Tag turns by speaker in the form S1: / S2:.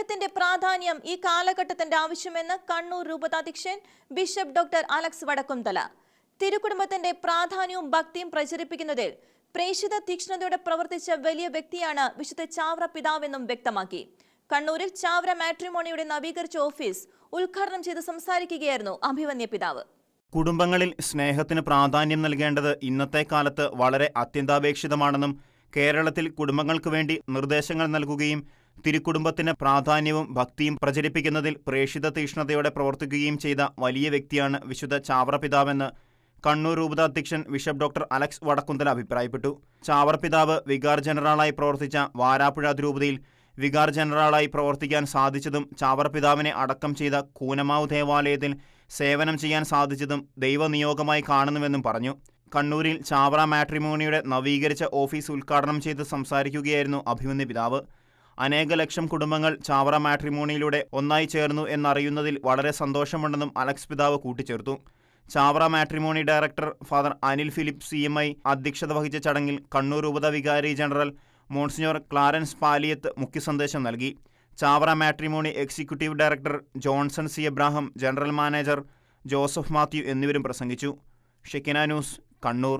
S1: സ്നേഹത്തിന്റെ പ്രാധാന്യം ഈ കാലഘട്ടത്തിന്റെ ആവശ്യമെന്ന് കണ്ണൂർ രൂപതാധ്യക്ഷൻ ബിഷപ്പ് ഡോക്ടർ അലക്സ് വടക്കുംതല. തിരുക്കുടുംബത്തിന്റെ പ്രാധാന്യവും ഭക്തിയും പ്രചരിപ്പിക്കുന്നതിൽ പ്രേക്ഷിത തീക്ഷ്ണതയോടെ പ്രവർത്തിച്ച വലിയ വ്യക്തിയാണ് വിശുദ്ധ ചാവറ പിതാവെന്നും വ്യക്തമാക്കി. കണ്ണൂരിൽ ചാവറ മാട്രിമോണിയുടെ നവീകരിച്ച ഓഫീസ് ഉദ്ഘാടനം ചെയ്ത് സംസാരിക്കുകയായിരുന്നു അഭിവന്യ പിതാവ്.
S2: കുടുംബങ്ങളിൽ സ്നേഹത്തിന് പ്രാധാന്യം നൽകേണ്ടത് ഇന്നത്തെ കാലത്ത് വളരെ അത്യന്താപേക്ഷിതമാണെന്നും കേരളത്തിൽ കുടുംബങ്ങൾക്ക് വേണ്ടി നിർദ്ദേശങ്ങൾ നൽകുകയും തിരുക്കുടുംബത്തിന് പ്രാധാന്യവും ഭക്തിയും പ്രചരിപ്പിക്കുന്നതിൽ പ്രേക്ഷിത തീഷ്ണതയോടെ പ്രവർത്തിക്കുകയും ചെയ്ത വലിയ വ്യക്തിയാണ് വിശുദ്ധ ചാവറപിതാവെന്ന് കണ്ണൂർ രൂപതാധ്യക്ഷൻ ബിഷപ്പ് ഡോക്ടർ അലക്സ് വടക്കുന്തൽ അഭിപ്രായപ്പെട്ടു. ചാവറപിതാവ് വികാർ ജനറലായി പ്രവർത്തിച്ച വാരാപ്പുഴ അതിരൂപതയിൽ വികാർ ജനറലായി പ്രവർത്തിക്കാൻ സാധിച്ചതും ചാവറപിതാവിനെ അടക്കം ചെയ്ത കൂനമാവ് ദേവാലയത്തിൽ സേവനം ചെയ്യാൻ സാധിച്ചതും ദൈവനിയോഗമായി കാണുന്നുവെന്നും പറഞ്ഞു. കണ്ണൂരിൽ ചാവറ മാട്രിമോണിയുടെ നവീകരിച്ച ഓഫീസ് ഉദ്ഘാടനം ചെയ്ത് സംസാരിക്കുകയായിരുന്നു അഭിമന്യ പിതാവ്. അനേക ലക്ഷം കുടുംബങ്ങൾ ചാവറ മാട്രിമോണിയിലൂടെ ഒന്നായി ചേർന്നു എന്നറിയുന്നതിൽ വളരെ സന്തോഷമുണ്ടെന്നും അലക്സ് പിതാവ് കൂട്ടിച്ചേർത്തു. Chavara matrimony director father Anil Philip C M I അധ്യക്ഷത വഹിച്ച ചടങ്ങിൽ കണ്ണൂർ ഉപത വികാരി ജനറൽ മോൺസിഞ്ഞോർ ക്ലാരൻസ് പാലിയത്ത് മുഖ്യസന്ദേശം നൽകി. Chavara matrimony executive director Johnson C Abraham general manager Joseph Mathew എന്നിവരും പ്രസംഗിച്ചു. Shekinah news Kannur.